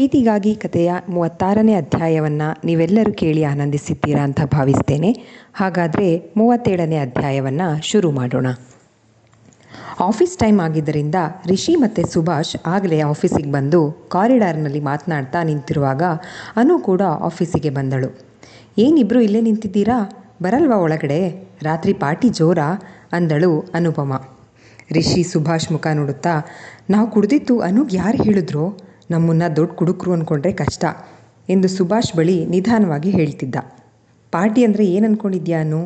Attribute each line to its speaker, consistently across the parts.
Speaker 1: ಪ್ರೀತಿಗಾಗಿ ಕಥೆಯ ಮೂವತ್ತಾರನೇ ಅಧ್ಯಾಯವನ್ನು ನೀವೆಲ್ಲರೂ ಕೇಳಿ ಆನಂದಿಸಿದ್ದೀರಾ ಅಂತ ಭಾವಿಸ್ತೇನೆ. ಹಾಗಾದರೆ ಮೂವತ್ತೇಳನೇ ಅಧ್ಯಾಯವನ್ನು ಶುರು ಮಾಡೋಣ. ಆಫೀಸ್ ಟೈಮ್ ಆಗಿದ್ದರಿಂದ ರಿಷಿ ಮತ್ತು ಸುಭಾಷ್ ಆಗಲೇ ಆಫೀಸಿಗೆ ಬಂದು ಕಾರಿಡಾರ್ನಲ್ಲಿ ಮಾತನಾಡ್ತಾ ನಿಂತಿರುವಾಗ ಅನು ಕೂಡ ಆಫೀಸಿಗೆ ಬಂದಳು. ಏನಿಬ್ಬರು ಇಲ್ಲೇ ನಿಂತಿದ್ದೀರಾ? ಬರಲ್ವಾ ಒಳಗಡೆ? ರಾತ್ರಿ ಪಾರ್ಟಿ ಜೋರಾ? ಅಂದಳು ಅನುಪಮ. ರಿಷಿ ಸುಭಾಷ್ ಮುಖ ನೋಡುತ್ತಾ, ನಾವು ಕುಡಿದಿತ್ತು ಅನುಗ್ ಯಾರು ಹೇಳಿದ್ರು? ನಮ್ಮನ್ನು ದೊಡ್ಡ ಕುಡುಕರು ಅಂದ್ಕೊಂಡ್ರೆ ಕಷ್ಟ ಎಂದು ಸುಭಾಷ್ ಬಳಿ ನಿಧಾನವಾಗಿ ಹೇಳ್ತಿದ್ದ. ಪಾರ್ಟಿ ಅಂದರೆ ಏನು ಅಂದ್ಕೊಂಡಿದ್ಯಾ ಅನು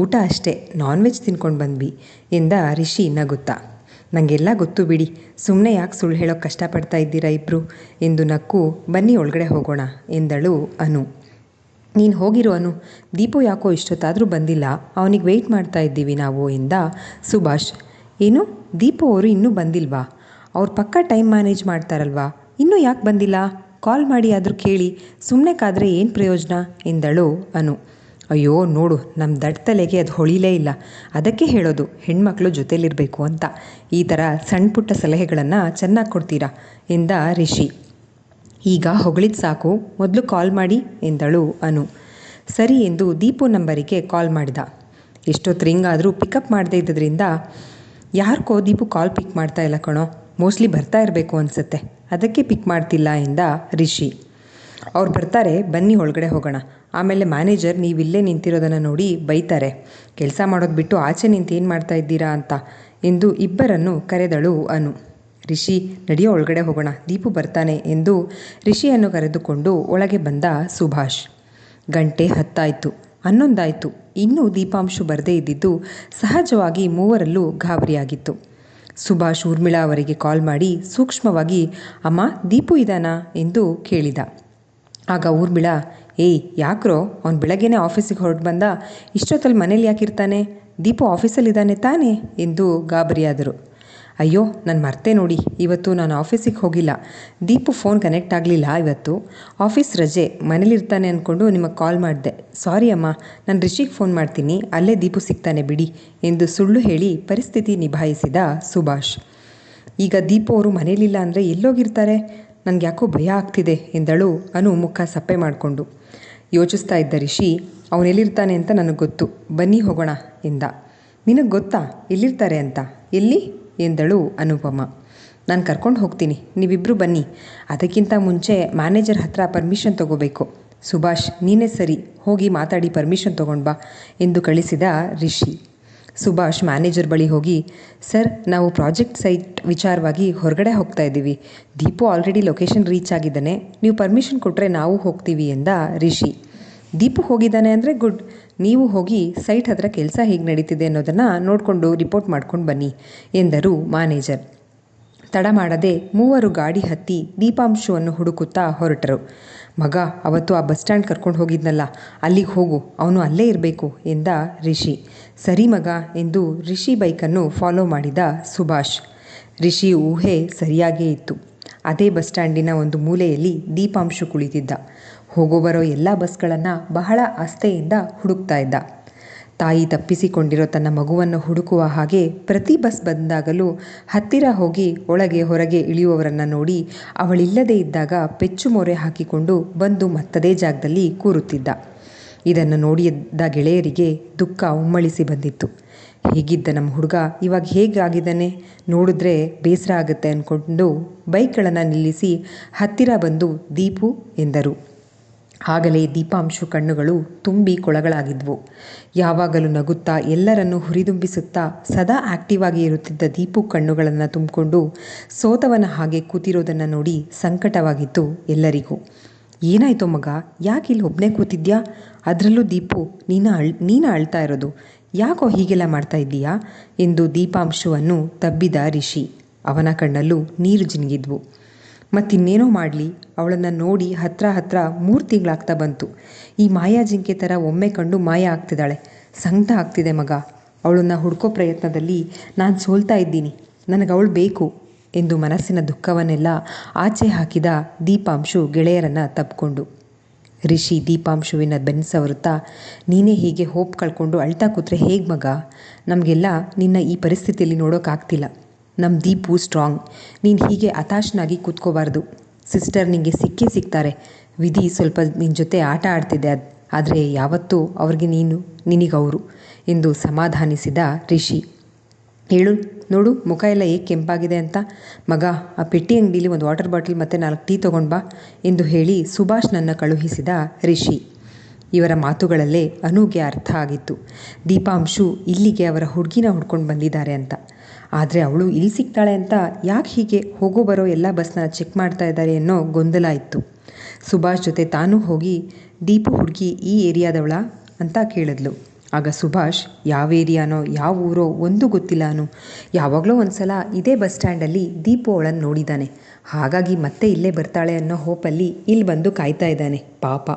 Speaker 1: ಊಟ ಅಷ್ಟೇ ನಾನ್ ವೆಜ್ ತಿನ್ಕೊಂಡು ಬಂದ್ವಿ ಎಂದ ರಿಷಿ ನಗುತ್ತಾ. ನನಗೆಲ್ಲ ಗೊತ್ತು ಬಿಡಿ ಸುಮ್ಮನೆ ಯಾಕೆ ಸುಳ್ಳು ಹೇಳೋಕೆ ಕಷ್ಟಪಡ್ತಾ ಇದ್ದೀರಾ ಇಬ್ಬರು ಎಂದು ನಕ್ಕು, ಬನ್ನಿ ಒಳಗಡೆ ಹೋಗೋಣ ಎಂದಳು ಅನು. ನೀನು ಹೋಗಿರೋ ಅನು, ದೀಪು ಯಾಕೋ ಇಷ್ಟೊತ್ತಾದರೂ ಬಂದಿಲ್ಲ, ಅವನಿಗೆ ವೆಯ್ಟ್ ಮಾಡ್ತಾ ಇದ್ದೀವಿ ನಾವು ಎಂದ ಸುಭಾಷ್. ಏನು, ದೀಪು ಅವರು ಇನ್ನೂ ಬಂದಿಲ್ವಾ? ಅವ್ರ ಪಕ್ಕ ಟೈಮ್ ಮ್ಯಾನೇಜ್ ಮಾಡ್ತಾರಲ್ವಾ? ಇನ್ನೂ ಯಾಕೆ ಬಂದಿಲ್ಲ? ಕಾಲ್ ಮಾಡಿ ಆದರೂ ಕೇಳಿ. ಸುಮ್ಮನೆ ಕಾದರೆ ಏನು ಪ್ರಯೋಜನ? ಎಂದಳು ಅನು. ಅಯ್ಯೋ, ನೋಡು ನಮ್ಮ ದಡ್ ತಲೆಗೆ ಅದು ಹೊಳಿಲೇ ಇಲ್ಲ. ಅದಕ್ಕೆ ಹೇಳೋದು, ಹೆಣ್ಮಕ್ಳು ಜೊತೇಲಿರಬೇಕು ಅಂತ. ಈ ಥರ ಸಣ್ಣ ಪುಟ್ಟ ಸಲಹೆಗಳನ್ನು ಚೆನ್ನಾಗಿ ಕೊಡ್ತೀರಾ? ಎಂದ ರಿಷಿ. ಈಗ ಹೊಗಳಿದ್ ಸಾಕು, ಮೊದಲು ಕಾಲ್ ಮಾಡಿ, ಎಂದಳು ಅನು. ಸರಿ ಎಂದು ದೀಪು ನಂಬರಿಗೆ ಕಾಲ್ ಮಾಡಿದ. ಎಷ್ಟೊತ್ತು ರಿಂಗ್ ಆದರೂ ಪಿಕಪ್ ಮಾಡದೇ ಇದ್ದರಿಂದ ಯಾರಿಗೋ ದೀಪು ಕಾಲ್ ಪಿಕ್ ಮಾಡ್ತಾ ಇಲ್ಲ ಕಣೋ. ಮೋಸ್ಟ್ಲಿ ಬರ್ತಾ ಇರಬೇಕು ಅನಿಸುತ್ತೆ. ಅದಕ್ಕೆ ಪಿಕ್ ಮಾಡ್ತಿಲ್ಲ ಎಂದ ರಿಷಿ. ಅವ್ರು ಬರ್ತಾರೆ, ಬನ್ನಿ ಒಳಗಡೆ ಹೋಗೋಣ. ಆಮೇಲೆ ಮ್ಯಾನೇಜರ್ ನೀವು ಇಲ್ಲೇ ನಿಂತಿರೋದನ್ನು ನೋಡಿ ಬೈತಾರೆ. ಕೆಲಸ ಮಾಡೋದು ಬಿಟ್ಟು ಆಚೆ ನಿಂತು ಏನು ಮಾಡ್ತಾ ಇದ್ದೀರಾ ಅಂತ ಎಂದು ಇಬ್ಬರನ್ನು ಕರೆದಳು ಅನು. ರಿಷಿ, ನಡೆಯೋ ಒಳಗಡೆ ಹೋಗೋಣ. ದೀಪು ಬರ್ತಾನೆ ಎಂದು ರಿಷಿಯನ್ನು ಕರೆದುಕೊಂಡು ಒಳಗೆ ಬಂದ ಸುಭಾಷ್. ಗಂಟೆ ಹತ್ತಾಯಿತು. ಹನ್ನೊಂದಾಯಿತು. ಇನ್ನೂ ದೀಪಾಂಶು ಬರದೇ ಇದ್ದಿದ್ದು ಸಹಜವಾಗಿ ಮೂವರಲ್ಲೂ ಗಾಬರಿಯಾಗಿತ್ತು. ಸುಭಾಷ್ ಊರ್ಮಿಳಾ ಅವರಿಗೆ ಕಾಲ್ ಮಾಡಿ ಸೂಕ್ಷ್ಮವಾಗಿ, ಅಮ್ಮ, ದೀಪು ಇದ್ದಾನಾ ಎಂದು ಕೇಳಿದ. ಆಗ ಊರ್ಮಿಳಾ, ಏಯ್, ಯಾಕ್ರೋ? ಅವ್ನು ಬೆಳಗ್ಗೆನೇ ಆಫೀಸಿಗೆ ಹೊರಟು ಬಂದ. ಇಷ್ಟೊತ್ತಲ್ಲಿ ಮನೇಲಿ ಯಾಕಿರ್ತಾನೆ? ದೀಪು ಆಫೀಸಲ್ಲಿದ್ದಾನೆ ತಾನೇ? ಎಂದು ಗಾಬರಿಯಾದರು. ಅಯ್ಯೋ, ನಾನು ಮರ್ತೆ ನೋಡಿ. ಇವತ್ತು ನಾನು ಆಫೀಸಿಗೆ ಹೋಗಿಲ್ಲ. ದೀಪು ಫೋನ್ ಕನೆಕ್ಟ್ ಆಗಲಿಲ್ಲ ಇವತ್ತು. ಆಫೀಸ್ ರಜೆ, ಮನೇಲಿರ್ತಾನೆ ಅಂದ್ಕೊಂಡು ನಿಮಗೆ ಕಾಲ್ ಮಾಡಿದೆ. ಸಾರಿ ಅಮ್ಮ, ನಾನು ರಿಷಿಗೆ ಫೋನ್ ಮಾಡ್ತೀನಿ. ಅಲ್ಲೇ ದೀಪು ಸಿಗ್ತಾನೆ ಬಿಡಿ ಎಂದು ಸುಳ್ಳು ಹೇಳಿ ಪರಿಸ್ಥಿತಿ ನಿಭಾಯಿಸಿದ ಸುಭಾಷ್. ಈಗ ದೀಪು ಅವರು ಮನೇಲಿಲ್ಲ ಅಂದರೆ ಎಲ್ಲೋಗಿರ್ತಾರೆ? ನನಗೆ ಯಾಕೋ ಭಯ ಆಗ್ತಿದೆ ಎಂದಳು ಅನು ಮುಖ ಸಪ್ಪೆ ಮಾಡಿಕೊಂಡು. ಯೋಚಿಸ್ತಾ ಇದ್ದ ರಿಷಿ ಅವನೆಲ್ಲಿರ್ತಾನೆ ಅಂತ ನನಗೆ ಗೊತ್ತು. ಬನ್ನಿ ಹೋಗೋಣ ಎಂದ. ನಿನಗೆ ಗೊತ್ತಾ? ಎಲ್ಲಿರ್ತಾರೆ ಅಂತ? ಎಲ್ಲಿ? ಎಂದಳು ಅನುಪಮ. ನಾನು ಕರ್ಕೊಂಡು ಹೋಗ್ತೀನಿ. ನೀವಿಬ್ಬರು ಬನ್ನಿ. ಅದಕ್ಕಿಂತ ಮುಂಚೆ ಮ್ಯಾನೇಜರ್ ಹತ್ರ ಪರ್ಮಿಷನ್ ತಗೋಬೇಕು. ಸುಭಾಷ್, ನೀನೇ ಸರಿ. ಹೋಗಿ ಮಾತಾಡಿ ಪರ್ಮಿಷನ್ ತಗೊಂಡು ಬಾ ಎಂದು ಕಳಿಸಿದ ರಿಷಿ. ಸುಭಾಷ್ ಮ್ಯಾನೇಜರ್ ಬಳಿ ಹೋಗಿ, ಸರ್, ನಾವು ಪ್ರಾಜೆಕ್ಟ್ ಸೈಟ್ ವಿಚಾರವಾಗಿ ಹೊರಗಡೆ ಹೋಗ್ತಾ ಇದ್ದೀವಿ. ದೀಪು ಆಲ್ರೆಡಿ ಲೊಕೇಶನ್ ರೀಚ್ ಆಗಿದ್ದಾನೆ. ನೀವು ಪರ್ಮಿಷನ್ ಕೊಟ್ಟರೆ ನಾವು ಹೋಗ್ತೀವಿ ಎಂದ ರಿಷಿ. ದೀಪು ಹೋಗಿದ್ದಾನೆ ಅಂದರೆ ಗುಡ್. ನೀವು ಹೋಗಿ ಸೈಟ್ ಹತ್ರ ಕೆಲಸ ಹೇಗೆ ನಡೀತಿದೆ ಅನ್ನೋದನ್ನು ನೋಡಿಕೊಂಡು ರಿಪೋರ್ಟ್ ಮಾಡ್ಕೊಂಡು ಬನ್ನಿ, ಎಂದರು ಮ್ಯಾನೇಜರ್ ತಡ ಮಾಡದೆ ಮೂವರು ಗಾಡಿ ಹತ್ತಿ ದೀಪಾಂಶವನ್ನು ಹುಡುಕುತ್ತಾ ಹೊರಟರು. ಮಗ, ಅವತ್ತು ಆ ಬಸ್ ಸ್ಟ್ಯಾಂಡ್ ಕರ್ಕೊಂಡು ಹೋಗಿದ್ನಲ್ಲ, ಅಲ್ಲಿಗೆ ಹೋಗು, ಅವನು ಅಲ್ಲೇ ಇರಬೇಕು, ಎಂದ ರಿಷಿ. ಸರಿ ಮಗ, ಎಂದು ರಿಷಿ ಬೈಕನ್ನು ಫಾಲೋ ಮಾಡಿದ ಸುಭಾಷ್. ರಿಷಿ ಊಹೆ ಸರಿಯಾಗೇ ಇತ್ತು. ಅದೇ ಬಸ್ ಸ್ಟ್ಯಾಂಡಿನ ಒಂದು ಮೂಲೆಯಲ್ಲಿ ದೀಪಾಂಶು ಕುಳಿತಿದ್ದ. ಹೋಗೋ ಬರೋ ಎಲ್ಲ ಬಸ್ಗಳನ್ನು ಬಹಳ ಆಸ್ಥೆಯಿಂದ ಹುಡುಕ್ತಾ ಇದ್ದ. ತಾಯಿ ತಪ್ಪಿಸಿಕೊಂಡಿರೋ ತನ್ನ ಮಗುವನ್ನು ಹುಡುಕುವ ಹಾಗೆ ಪ್ರತಿ ಬಸ್ ಬಂದಾಗಲೂ ಹತ್ತಿರ ಹೋಗಿ ಒಳಗೆ ಹೊರಗೆ ಇಳಿಯುವವರನ್ನು ನೋಡಿ ಅವಳಿಲ್ಲದೇ ಇದ್ದಾಗ ಪೆಚ್ಚು ಮೊರೆ ಹಾಕಿಕೊಂಡು ಬಂದು ಮತ್ತದೇ ಜಾಗದಲ್ಲಿ ಕೂರುತ್ತಿದ್ದ. ಇದನ್ನು ನೋಡಿದ್ದ ಗೆಳೆಯರಿಗೆ ದುಃಖ ಉಮ್ಮಳಿಸಿ ಬಂದಿತ್ತು. ಹೇಗಿದ್ದ ನಮ್ಮ ಹುಡುಗ ಇವಾಗ ಹೇಗಾಗಿದ್ದಾನೆ ನೋಡಿದ್ರೆ ಬೇಸರ ಆಗುತ್ತೆ ಅಂದ್ಕೊಂಡು ಬೈಕ್ಗಳನ್ನು ನಿಲ್ಲಿಸಿ ಹತ್ತಿರ ಬಂದು ದೀಪು ಎಂದರು. ಆಗಲೇ ದೀಪಾಂಶು ಕಣ್ಣುಗಳು ತುಂಬಿ ಕೊಳಗಳಾಗಿದ್ವು. ಯಾವಾಗಲೂ ನಗುತ್ತಾ ಎಲ್ಲರನ್ನು ಹುರಿದುಂಬಿಸುತ್ತಾ ಸದಾ ಆಕ್ಟಿವ್ ಆಗಿ ಇರುತ್ತಿದ್ದ ದೀಪು ಕಣ್ಣುಗಳನ್ನು ತುಂಬಿಕೊಂಡು ಸೋತವನ ಹಾಗೆ ಕೂತಿರೋದನ್ನು ನೋಡಿ ಸಂಕಟವಾಗಿತ್ತು ಎಲ್ಲರಿಗೂ. ಏನಾಯಿತು ಮಗ ಯಾಕೆ ಇಲ್ಲಿ ಒಬ್ಬನೇ ಕೂತಿದ್ಯಾ? ಅದರಲ್ಲೂ ದೀಪು, ನೀನು ಅಳ್, ನೀನು ಅಳ್ತಾ ಇರೋದು. ಯಾಕೋ ಹೀಗೆಲ್ಲ ಮಾಡ್ತಾ ಇದ್ದೀಯಾ? ಎಂದು ದೀಪಾಂಶುವನ್ನು ತಬ್ಬಿದ ರಿಷಿ. ಅವನ ಕಣ್ಣಲ್ಲೂ ನೀರು ಜಿನುಗಿದ್ವು. ಮತ್ತಿನ್ನೇನೋ ಮಾಡಲಿ, ಅವಳನ್ನು ನೋಡಿ ಹತ್ರ ಹತ್ರ ಮೂರು ತಿಂಗಳಾಗ್ತಾ ಬಂತು. ಈ ಮಾಯಾ ಜಿಂಕೆ ಥರ ಒಮ್ಮೆ ಕಂಡು ಮಾಯ ಆಗ್ತಿದ್ದಾಳೆ. ಸಂಕಟ ಆಗ್ತಿದೆ ಮಗ. ಅವಳನ್ನು ಹುಡ್ಕೋ ಪ್ರಯತ್ನದಲ್ಲಿ ನಾನು ಸೋಲ್ತಾ ಇದ್ದೀನಿ. ನನಗೆ ಅವಳು ಬೇಕು ಎಂದು ಮನಸ್ಸಿನ ದುಃಖವನ್ನೆಲ್ಲ ಆಚೆ ಹಾಕಿದ ದೀಪಾಂಶು ಗೆಳೆಯರನ್ನು ತಬ್ಕೊಂಡು ರಿಷಿ ದೀಪಾಂಶುವಿನ ಬೆನ್ಸವರುತ್ತಾ ನೀನೇ ಹೀಗೆ ಹೋಪ್ ಕಳ್ಕೊಂಡು ಅಳ್ತಾ ಕೂತ್ರೆ ಹೇಗೆ ಮಗ? ನಮಗೆಲ್ಲ ನಿನ್ನ ಈ ಪರಿಸ್ಥಿತಿಯಲ್ಲಿ ನೋಡೋಕ್ಕಾಗ್ತಿಲ್ಲ ನಮ್ಮ ದೀಪು ಸ್ಟ್ರಾಂಗ್. ನೀನು ಹೀಗೆ ಹತಾಶನಾಗಿ ಕೂತ್ಕೋಬಾರ್ದು. ಸಿಸ್ಟರ್ ನಿಂಗೆ ಸಿಕ್ಕೇ ಸಿಗ್ತಾರೆ. ವಿಧಿ ಸ್ವಲ್ಪ ನಿನ್ನ ಜೊತೆ ಆಟ ಆಡ್ತಿದೆ. ಅದು ಆದರೆ ಯಾವತ್ತೂ ಅವ್ರಿಗೆ ನೀನು, ನಿನಗವರು ಎಂದು ಸಮಾಧಾನಿಸಿದ ರಿಷಿ. ಹೇಳು, ನೋಡು, ಮುಖ ಎಲ್ಲ ಏಕೆ ಕೆಂಪಾಗಿದೆ ಅಂತ. ಮಗ, ಆ ಪೆಟ್ಟಿ ಅಂಗಡಿಲಿ ಒಂದು ವಾಟರ್ ಬಾಟಲ್ ಮತ್ತು ನಾಲ್ಕು ಟೀ ತೊಗೊಂಡು ಬಾ ಎಂದು ಹೇಳಿ ಸುಭಾಷ್ನನ್ನು ಕಳುಹಿಸಿದ ರಿಷಿ. ಇವರ ಮಾತುಗಳಲ್ಲೇ ಅನುಗೆ ಅರ್ಥ ಆಗಿತ್ತು. ದೀಪಾಂಶು ಇಲ್ಲಿಗೆ ಅವರ ಹುಡುಗಿನ ಹುಡ್ಕೊಂಡು ಬಂದಿದ್ದಾರೆ ಅಂತ. ಆದರೆ ಅವಳು ಇಲ್ಲಿ ಸಿಗ್ತಾಳೆ ಅಂತ ಯಾಕೆ ಹೀಗೆ ಹೋಗೋ ಬರೋ ಎಲ್ಲ ಬಸ್ನ ಚೆಕ್ ಮಾಡ್ತಾ ಇದ್ದಾರೆ ಅನ್ನೋ ಗೊಂದಲ ಇತ್ತು. ಸುಭಾಷ್ ಜೊತೆ ತಾನೂ ಹೋಗಿ, ದೀಪು ಹುಡುಗಿ ಈ ಏರಿಯಾದವಳ ಅಂತ ಕೇಳಿದ್ಲು. ಆಗ ಸುಭಾಷ್ ಯಾವ ಏರಿಯಾನೋ ಯಾವ ಊರೋ, ಒಂದು ಗೊತ್ತಿಲ್ಲ ಅನು. ಯಾವಾಗಲೋ ಒಂದು ಸಲ ಇದೇ ಬಸ್ ಸ್ಟ್ಯಾಂಡಲ್ಲಿ ದೀಪು ಅವಳನ್ನು ನೋಡಿದ್ದಾನೆ. ಹಾಗಾಗಿ ಮತ್ತೆ ಇಲ್ಲೇ ಬರ್ತಾಳೆ ಅನ್ನೋ ಹೋಪಲ್ಲಿ ಇಲ್ಲಿ ಬಂದು ಕಾಯ್ತಾ ಇದ್ದಾನೆ. ಪಾಪ.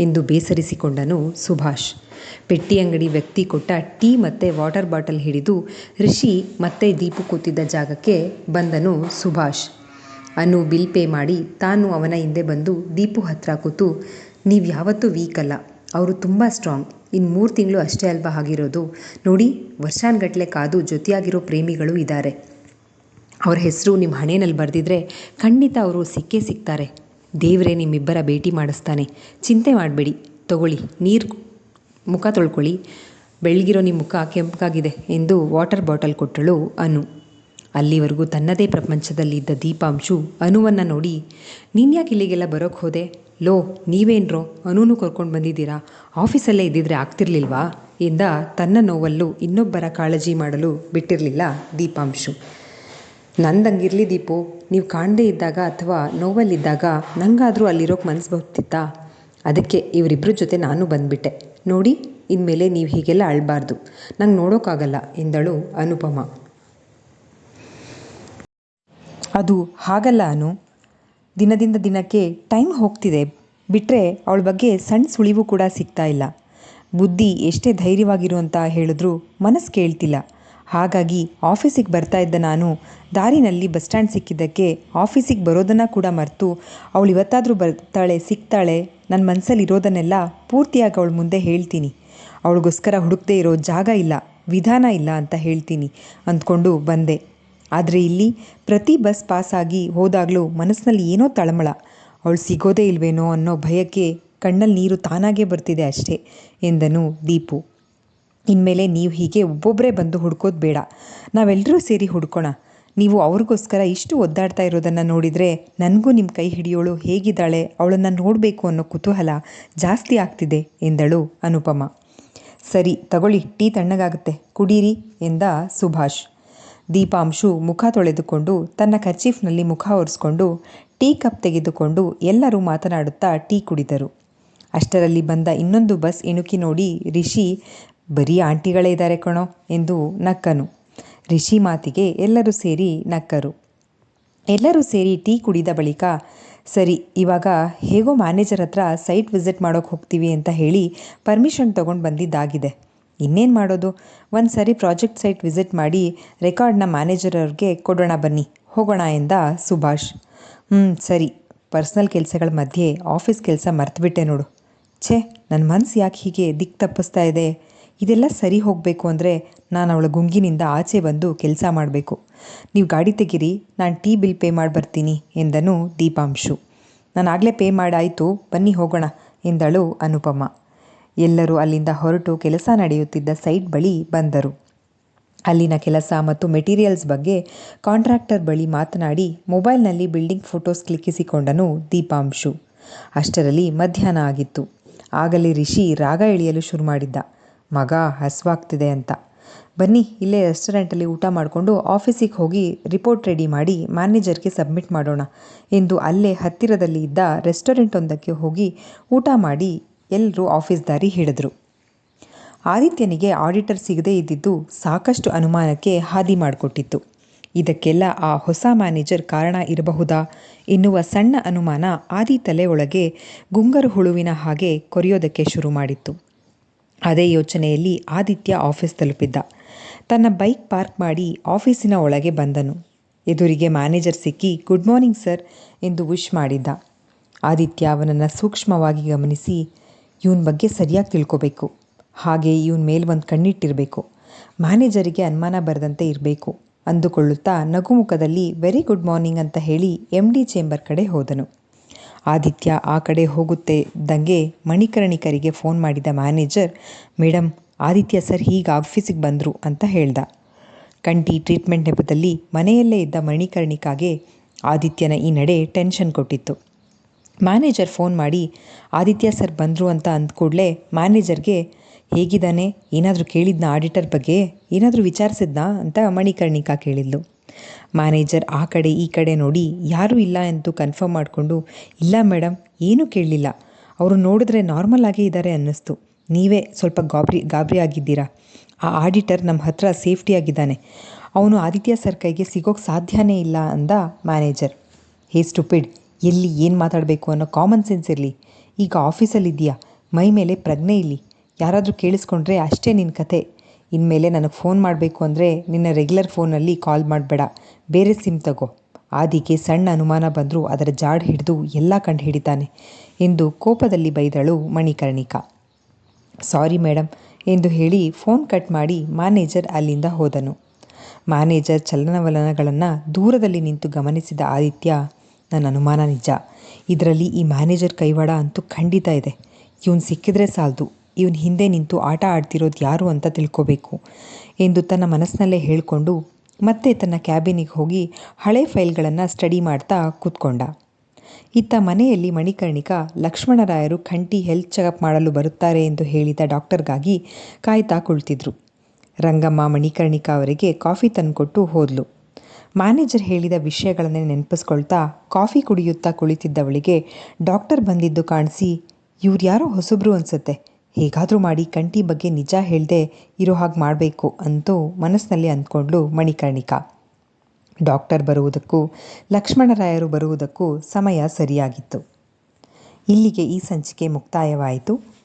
Speaker 1: ಎಂದು ಬೇಸರಿಸಿಕೊಂಡನು ಸುಭಾಷ್. ಪೆಟ್ಟಿ ಅಂಗಡಿ ವ್ಯಕ್ತಿ ಕೊಟ್ಟ ಟೀ ಮತ್ತು ವಾಟರ್ ಬಾಟಲ್ ಹಿಡಿದು ರಿಷಿ ಮತ್ತೆ ದೀಪು ಕೂತಿದ್ದ ಜಾಗಕ್ಕೆ ಬಂದನು ಸುಭಾಷ್. ಅನು ಬಿಲ್ ಪೇ ಮಾಡಿ ತಾನು ಅವನ ಹಿಂದೆ ಬಂದು ದೀಪು ಹತ್ರ ಕೂತು, ನೀವು ಯಾವತ್ತೂ ವೀಕ್ ಅಲ್ಲ. ಅವರು ತುಂಬ ಸ್ಟ್ರಾಂಗ್. ಇನ್ನು ಮೂರು ತಿಂಗಳು ಅಷ್ಟೇ ಅಲ್ವಾ ಆಗಿರೋದು ನೋಡಿ ವರ್ಷಾನ್ಗಟ್ಟಲೆ ಕಾದು ಜೊತೆಯಾಗಿರೋ ಪ್ರೇಮಿಗಳು ಇದ್ದಾರೆ ಅವ್ರ ಹೆಸರು ನಿಮ್ಮ ಹಣೆಯಲ್ಲಿ ಬರೆದಿದ್ರೆ ಖಂಡಿತ ಅವರು ಸಿಕ್ಕೇ ಸಿಗ್ತಾರೆ ದೇವರೇ ನಿಮ್ಮಿಬ್ಬರ ಭೇಟಿ ಮಾಡಿಸ್ತಾನೆ. ಚಿಂತೆ ಮಾಡಬೇಡಿ. ತಗೊಳ್ಳಿ. ನೀರು ಮುಖ ತೊಳ್ಕೊಳ್ಳಿ. ಬೆಳಗಿರೋ ನಿಮ್ಮ ಮುಖ ಕೆಂಪಗಾಗಿದೆ ಎಂದು ವಾಟರ್ ಬಾಟಲ್ ಕೊಟ್ಟಳು ಅನು. ಅಲ್ಲಿವರೆಗೂ ತನ್ನದೇ ಪ್ರಪಂಚದಲ್ಲಿದ್ದ ದೀಪಾಂಶು ಅನುವನ್ನು ನೋಡಿ, ನೀನ್ಯಾಕೆ ಇಲ್ಲಿಗೆಲ್ಲ ಬರೋಕ್ಕೆ ಹೋದೆ? ಲೋ, ನೀವೇನ್ರೋ? ಅನೂನು ಕರ್ಕೊಂಡು ಬಂದಿದ್ದೀರಾ? ಆಫೀಸಲ್ಲೇ ಇದ್ದಿದ್ರೆ ಆಗ್ತಿರ್ಲಿಲ್ವಾ? ಎಂದ ತನ್ನ ನೋವಲ್ಲೂ ಇನ್ನೊಬ್ಬರ ಕಾಳಜಿ ಮಾಡಲು ಬಿಟ್ಟಿರಲಿಲ್ಲ ದೀಪಾಂಶು. ನಂದಂಗಿರಲಿ ದೀಪು, ನೀವು ಕಾಣದೇ ಇದ್ದಾಗ ಅಥವಾ ನೋವಲ್ಲಿದ್ದಾಗ ನಂಗಾದರೂ ಅಲ್ಲಿರೋಕೆ ಮನಸ್ಸು ಬರ್ತಿತ್ತಾ? ಅದಕ್ಕೆ ಇವರಿಬ್ಬರ ಜೊತೆ ನಾನು ಬಂದುಬಿಟ್ಟೆ. ನೋಡಿ, ಇನ್ಮೇಲೆ ನೀವು ಹೀಗೆಲ್ಲ ಅಳಬಾರ್ದು. ನಂಗೆ ನೋಡೋಕ್ಕಾಗಲ್ಲ ಎಂದಳು ಅನುಪಮ. ಅದು ಹಾಗಲ್ಲ ಅನು. ದಿನದಿಂದ ದಿನಕ್ಕೆ ಟೈಮ್ ಹೋಗ್ತಿದೆ. ಬಿಟ್ಟರೆ ಅವಳ ಬಗ್ಗೆ ಸಣ್ಣ ಸುಳಿವು ಕೂಡ ಸಿಗ್ತಾ ಇಲ್ಲ. ಬುದ್ಧಿ ಎಷ್ಟೇ ಧೈರ್ಯವಾಗಿರು ಅಂತ ಹೇಳಿದ್ರು ಮನಸ್ಸು ಕೇಳ್ತಿಲ್ಲ. ಹಾಗಾಗಿ ಆಫೀಸಿಗೆ ಬರ್ತಾ ಇದ್ದ ನಾನು ದಾರಿನಲ್ಲಿ ಬಸ್ ಸ್ಟ್ಯಾಂಡ್ ಸಿಕ್ಕಿದ್ದಕ್ಕೆ ಆಫೀಸಿಗೆ ಬರೋದನ್ನು ಕೂಡ ಮರೆತು ಅವಳು ಇವತ್ತಾದರೂ ಬರ್ತಾಳೆ, ಸಿಗ್ತಾಳೆ ನನ್ನ ಮನಸ್ಸಲ್ಲಿ ಇರೋದನ್ನೆಲ್ಲ ಪೂರ್ತಿಯಾಗಿ ಅವಳ ಮುಂದೆ ಹೇಳ್ತೀನಿ. ಅವಳಿಗೋಸ್ಕರ ಹುಡುಕದೇ ಇರೋ ಜಾಗ ಇಲ್ಲ, ವಿಧಾನ ಇಲ್ಲ ಅಂತ ಹೇಳ್ತೀನಿ ಅಂದ್ಕೊಂಡು ಬಂದೆ. ಆದರೆ ಇಲ್ಲಿ ಪ್ರತಿ ಬಸ್ ಪಾಸಾಗಿ ಹೋದಾಗಲೂ ಮನಸ್ಸಿನಲ್ಲಿ ಏನೋ ತಳಮಳ. ಅವಳು ಸಿಗೋದೇ ಇಲ್ವೇನೋ ಅನ್ನೋ ಭಯಕ್ಕೆ ಕಣ್ಣಲ್ಲಿ ನೀರು ತಾನಾಗೇ ಬರ್ತಿದೆ ಅಷ್ಟೇ ಎಂದನು ದೀಪು. ಇನ್ಮೇಲೆ ನೀವು ಹೀಗೆ ಒಬ್ಬೊಬ್ಬರೇ ಬಂದು ಹುಡ್ಕೋದು ಬೇಡ. ನಾವೆಲ್ಲರೂ ಸೇರಿ ಹುಡ್ಕೋಣ. ನೀವು ಅವ್ರಿಗೋಸ್ಕರ ಇಷ್ಟು ಒದ್ದಾಡ್ತಾ ಇರೋದನ್ನು ನೋಡಿದರೆ ನನಗೂ ನಿಮ್ಮ ಕೈ ಹಿಡಿಯೋಳು ಹೇಗಿದ್ದಾಳೆ, ಅವಳನ್ನು ನೋಡಬೇಕು ಅನ್ನೋ ಕುತೂಹಲ ಜಾಸ್ತಿ ಆಗ್ತಿದೆ ಎಂದಳು ಅನುಪಮ. ಸರಿ, ತಗೊಳ್ಳಿ, ಟೀ ತಣ್ಣಗಾಗುತ್ತೆ. ಕುಡೀರಿ ಎಂದ ಸುಭಾಷ್. ದೀಪಾಂಶು ಮುಖ ತೊಳೆದುಕೊಂಡು ತನ್ನ ಕರ್ಚೀಫ್ನಲ್ಲಿ ಮುಖ ಒರೆಸ್ಕೊಂಡು ಟೀ ಕಪ್ ತೆಗೆದುಕೊಂಡು ಎಲ್ಲರೂ ಮಾತನಾಡುತ್ತಾ ಟೀ ಕುಡಿದರು. ಅಷ್ಟರಲ್ಲಿ ಬಂದ ಇನ್ನೊಂದು ಬಸ್ ಇಣುಕಿ ನೋಡಿ, ರಿಷಿ, ಬರೀ ಆಂಟಿಗಳೇ ಇದ್ದಾರೆ ಕಣೋ ಎಂದು ನಕ್ಕನು. ರಿಷಿ ಮಾತಿಗೆ ಎಲ್ಲರೂ ಸೇರಿ ನಕ್ಕರು. ಎಲ್ಲರೂ ಸೇರಿ ಟೀ ಕುಡಿದ ಬಳಿಕ, ಸರಿ, ಇವಾಗ ಹೇಗೋ ಮ್ಯಾನೇಜರ್ ಹತ್ರ ಸೈಟ್ ವಿಸಿಟ್ ಮಾಡೋಕ್ಕೆ ಹೋಗ್ತೀವಿ ಅಂತ ಹೇಳಿ ಪರ್ಮಿಷನ್ ತೊಗೊಂಡು ಬಂದಿದ್ದಾಗಿದೆ. ಇನ್ನೇನು ಮಾಡೋದು? ಒಂದು ಸರಿ ಪ್ರಾಜೆಕ್ಟ್ ಸೈಟ್ ವಿಸಿಟ್ ಮಾಡಿ ರೆಕಾರ್ಡ್ನ ಮ್ಯಾನೇಜರ್ ಅವ್ರಿಗೆ ಕೊಡೋಣ ಬನ್ನಿ, ಹೋಗೋಣ ಎಂದ ಸುಭಾಷ್. ಹ್ಞೂ ಸರಿ. ಪರ್ಸ್ನಲ್ ಕೆಲಸಗಳ ಮಧ್ಯೆ ಆಫೀಸ್ ಕೆಲಸ ಮರ್ತುಬಿಟ್ಟೆ ನೋಡು. ಛೇ ನನ್ನ ಮನಸ್ಸು ಯಾಕೆ ಹೀಗೆ ದಿಕ್ ತಪ್ಪಿಸ್ತಾ ಇದೆ? ಇದೆಲ್ಲ ಸರಿ ಹೋಗಬೇಕು ಅಂದರೆ ನಾನು ಅವಳ ಗುಂಗಿನಿಂದ ಆಚೆ ಬಂದು ಕೆಲಸ ಮಾಡಬೇಕು. ನೀವು ಗಾಡಿ ತೆಗಿರಿ, ನಾನು ಟೀ ಬಿಲ್ ಪೇ ಮಾಡಿ ಬರ್ತೀನಿ ಎಂದನು ದೀಪಾಂಶು. ನಾನು ಆಗಲೇ ಪೇ ಮಾಡಾಯಿತು ಬನ್ನಿ ಹೋಗೋಣ ಎಂದಳು ಅನುಪಮ. ಎಲ್ಲರೂ ಅಲ್ಲಿಂದ ಹೊರಟು ಕೆಲಸ ನಡೆಯುತ್ತಿದ್ದ ಸೈಟ್ ಬಳಿ ಬಂದರು. ಅಲ್ಲಿನ ಕೆಲಸ ಮತ್ತು ಮೆಟೀರಿಯಲ್ಸ್ ಬಗ್ಗೆ ಕಾಂಟ್ರಾಕ್ಟರ್ ಬಳಿ ಮಾತನಾಡಿ, ಮೊಬೈಲ್ನಲ್ಲಿ ಬಿಲ್ಡಿಂಗ್ ಫೋಟೋಸ್ ಕ್ಲಿಕ್ಕಿಸಿಕೊಂಡನು ದೀಪಾಂಶು. ಅಷ್ಟರಲ್ಲಿ ಮಧ್ಯಾಹ್ನ ಆಗಿತ್ತು. ಆಗಲೇ ರಿಷಿ ರಾಗ ಎಳೆಯಲು ಶುರು ಮಾಡಿದ್ದ. ಮಗ, ಹಸ್ವಾಗ್ತಿದೆ ಅಂತ. ಬನ್ನಿ, ಇಲ್ಲೇ ರೆಸ್ಟೋರೆಂಟಲ್ಲಿ ಊಟ ಮಾಡಿಕೊಂಡು ಆಫೀಸಿಗೆ ಹೋಗಿ ರಿಪೋರ್ಟ್ ರೆಡಿ ಮಾಡಿ ಮ್ಯಾನೇಜರ್ಗೆ ಸಬ್ಮಿಟ್ ಮಾಡೋಣ ಎಂದು ಅಲ್ಲೇ ಹತ್ತಿರದಲ್ಲಿ ಇದ್ದ ರೆಸ್ಟೋರೆಂಟ್ ಒಂದಕ್ಕೆ ಹೋಗಿ ಊಟ ಮಾಡಿ ಎಲ್ಲರೂ ಆಫೀಸ್ ದಾರಿ ಹಿಡಿದ್ರು. ಆದಿತ್ಯನಿಗೆ ಆಡಿಟರ್ ಸಿಗದೇ ಇದ್ದಿದ್ದು ಸಾಕಷ್ಟು ಅನುಮಾನಕ್ಕೆ ಹಾದಿ ಮಾಡಿಕೊಟ್ಟಿತ್ತು. ಇದಕ್ಕೆಲ್ಲ ಆ ಹೊಸ ಮ್ಯಾನೇಜರ್ ಕಾರಣ ಇರಬಹುದಾ? ಎನ್ನುವ ಸಣ್ಣ ಅನುಮಾನ ಆದಿ ತಲೆ ಒಳಗೆ ಗುಂಗರು ಹುಳುವಿನ ಹಾಗೆ ಕೊರೆಯೋದಕ್ಕೆ ಶುರು ಮಾಡಿತ್ತು. ಅದೇ ಯೋಚನೆಯಲ್ಲಿ ಆದಿತ್ಯ ಆಫೀಸ್ ತಲುಪಿದ್ದ. ತನ್ನ ಬೈಕ್ ಪಾರ್ಕ್ ಮಾಡಿ ಆಫೀಸಿನ ಒಳಗೆ ಬಂದನು. ಎದುರಿಗೆ ಮ್ಯಾನೇಜರ್ ಸಿಕ್ಕಿ, ಗುಡ್ ಮಾರ್ನಿಂಗ್ ಸರ್ ಎಂದು ವಿಶ್ ಮಾಡಿದ್ದ. ಆದಿತ್ಯ ಅವನನ್ನು ಸೂಕ್ಷ್ಮವಾಗಿ ಗಮನಿಸಿ ಇವನ ಬಗ್ಗೆ ಸರಿಯಾಗಿ ತಿಳ್ಕೋಬೇಕು. ಹಾಗೆ ಇವನ ಮೇಲೆ ಒಂದು ಕಣ್ಣಿಟ್ಟಿರಬೇಕು. ಮ್ಯಾನೇಜರಿಗೆ ಅನುಮಾನ ಬರದಂತೆ ಇರಬೇಕು ಅಂದುಕೊಳ್ಳುತ್ತಾ ನಗುಮುಖದಲ್ಲಿ ವೆರಿ ಗುಡ್ ಮಾರ್ನಿಂಗ್ ಅಂತ ಹೇಳಿ ಎಂ ಡಿ ಚೇಂಬರ್ ಕಡೆ ಹೋದನು. ಆದಿತ್ಯ ಆ ಕಡೆ ಹೋಗುತ್ತಿದ್ದಂಗೆ ಮಣಿಕರ್ಣಿಕರಿಗೆ ಫೋನ್ ಮಾಡಿದ ಮ್ಯಾನೇಜರ್ ಮೇಡಮ್ ಆದಿತ್ಯ ಸರ್ ಹೀಗೆ ಆಫೀಸಿಗೆ ಬಂದರು ಅಂತ ಹೇಳ್ದ. ಕಂಠಿ ಟ್ರೀಟ್ಮೆಂಟ್ ನೆಪದಲ್ಲಿ ಮನೆಯಲ್ಲೇ ಇದ್ದ ಮಣಿಕರ್ಣಿಕಾಗೆ ಆದಿತ್ಯನ ಈ ನಡೆ ಟೆನ್ಷನ್ ಕೊಟ್ಟಿತ್ತು. ಮ್ಯಾನೇಜರ್ ಫೋನ್ ಮಾಡಿ, ಆದಿತ್ಯ ಸರ್ ಬಂದರು ಅಂತ ಅಂದ ಕೂಡಲೇ ಮ್ಯಾನೇಜರ್ಗೆ, ಹೇಗಿದ್ದಾನೆ? ಏನಾದರೂ ಕೇಳಿದ್ನಾ ಆಡಿಟರ್ ಬಗ್ಗೆ? ಏನಾದರೂ ವಿಚಾರಿಸಿದ್ನಾ? ಅಂತ ಮಣಿಕರ್ಣಿಕಾ ಕೇಳಿದ್ಲು. ಮ್ಯಾನೇಜರ್ ಆ ಕಡೆ ಈ ಕಡೆ ನೋಡಿ, ಯಾರೂ ಇಲ್ಲ ಎಂದು ಕನ್ಫರ್ಮ್ ಮಾಡಿಕೊಂಡು, ಇಲ್ಲ ಮೇಡಮ್ ಏನೂ ಕೇಳಲಿಲ್ಲ. ಅವರು ನೋಡಿದ್ರೆ ನಾರ್ಮಲ್ ಆಗೇ ಇದ್ದಾರೆ ಅನ್ನಿಸ್ತು. ನೀವೇ ಸ್ವಲ್ಪ ಗಾಬರಿ ಗಾಬರಿ ಆಗಿದ್ದೀರಾ? ಆ ಆಡಿಟರ್ ನಮ್ಮ ಹತ್ರ ಸೇಫ್ಟಿಯಾಗಿದ್ದಾನೆ ಅವನು ಆದಿತ್ಯ ಸರ್ ಕೈಗೆ ಸಿಗೋಕ್ಕೆ ಸಾಧ್ಯನೇ ಇಲ್ಲ ಅಂದ ಮ್ಯಾನೇಜರ್. ಹೇ ಸ್ಟುಪಿಡ್ ಎಲ್ಲಿ ಏನು ಮಾತಾಡಬೇಕು ಅನ್ನೋ ಕಾಮನ್ ಸೆನ್ಸ್ ಇರಲಿ. ಈಗ ಆಫೀಸಲ್ಲಿದ್ದೀಯಾ ಮೈ ಮೇಲೆ ಪ್ರಜ್ಞೆ ಇಲ್ಲಿ ಯಾರಾದರೂ ಕೇಳಿಸ್ಕೊಂಡ್ರೆ ಅಷ್ಟೇ ನಿನ್ನ ಕತೆ. ಇನ್ಮೇಲೆ ನನಗೆ ಫೋನ್ ಮಾಡಬೇಕು ಅಂದರೆ ನಿನ್ನ ರೆಗ್ಯುಲರ್ ಫೋನಲ್ಲಿ ಕಾಲ್ ಮಾಡಬೇಡ. ಬೇರೆ ಸಿಮ್ ತಗೋ. ಆದಿಗೆ ಸಣ್ಣ ಅನುಮಾನ ಬಂದರೂ ಅದರ ಜಾಡ್ ಹಿಡಿದು ಎಲ್ಲ ಕಂಡು ಹಿಡಿತಾನೆ ಎಂದು ಕೋಪದಲ್ಲಿ ಬೈದಳು ಮಣಿಕರ್ಣಿಕಾ. ಸಾರಿ ಮೇಡಮ್ ಎಂದು ಹೇಳಿ ಫೋನ್ ಕಟ್ ಮಾಡಿ ಮ್ಯಾನೇಜರ್ ಅಲ್ಲಿಂದ ಹೋದನು. ಮ್ಯಾನೇಜರ್ ಚಲನವಲನಗಳನ್ನು ದೂರದಲ್ಲಿ ನಿಂತು ಗಮನಿಸಿದ ಆದಿತ್ಯ ನನ್ನ ಅನುಮಾನ ನಿಜ. ಇದರಲ್ಲಿ ಈ ಮ್ಯಾನೇಜರ್ ಕೈವಾಡ ಅಂತೂ ಖಂಡಿತ ಇದೆ. ಇವನು ಸಿಕ್ಕಿದ್ರೆ ಸಾಲದು. ಇವನು ಹಿಂದೆ ನಿಂತು ಆಟ ಆಡ್ತಿರೋದು ಯಾರು ಅಂತ ತಿಳ್ಕೋಬೇಕು ಎಂದು ತನ್ನ ಮನಸ್ಸಿನಲ್ಲೇ ಹೇಳಿಕೊಂಡು ಮತ್ತೆ ತನ್ನ ಕ್ಯಾಬಿನಿಗೆ ಹೋಗಿ ಹಳೆ ಫೈಲ್ಗಳನ್ನು ಸ್ಟಡಿ ಮಾಡ್ತಾ ಕೂತ್ಕೊಂಡ. ಇತ್ತ ಮನೆಯಲ್ಲಿ ಮಣಿಕರ್ಣಿಕ, ಲಕ್ಷ್ಮಣರಾಯರು ಖಂಟಿ ಹೆಲ್ತ್ ಚೆಕಪ್ ಮಾಡಲು ಬರುತ್ತಾರೆ ಎಂದು ಹೇಳಿದ ಡಾಕ್ಟರ್ಗಾಗಿ ಕಾಯ್ತಾ ಕುಳಿತಿದ್ರು. ರಂಗಮ್ಮ ಮಣಿಕರ್ಣಿಕಾ ಅವರಿಗೆ ಕಾಫಿ ತಂದುಕೊಟ್ಟು ಹೋದ್ಲು. ಮ್ಯಾನೇಜರ್ ಹೇಳಿದ ವಿಷಯಗಳನ್ನೇ ನೆನಪಿಸ್ಕೊಳ್ತಾ ಕಾಫಿ ಕುಡಿಯುತ್ತಾ ಕುಳಿತಿದ್ದವಳಿಗೆ ಡಾಕ್ಟರ್ ಬಂದಿದ್ದು ಕಾಣಿಸಿ ಇವ್ರ್ಯಾರೋ ಹೊಸಬ್ರು ಅನಿಸುತ್ತೆ. ಹೇಗಾದರೂ ಮಾಡಿ ಕಂಠಿ ಬಗ್ಗೆ ನಿಜ ಹೇಳದೆ ಇರೋ ಹಾಗೆ ಮಾಡಬೇಕು ಅಂತೂ ಮನಸ್ಸಿನಲ್ಲಿ ಅಂದ್ಕೊಂಡ್ಲು ಮಣಿಕರ್ಣಿಕಾ. ಡಾಕ್ಟರ್ ಬರುವುದಕ್ಕೂ ಲಕ್ಷ್ಮಣರಾಯರು ಬರುವುದಕ್ಕೂ ಸಮಯ ಸರಿಯಾಗಿತ್ತು. ಇಲ್ಲಿಗೆ ಈ ಸಂಚಿಕೆ ಮುಕ್ತಾಯವಾಯಿತು.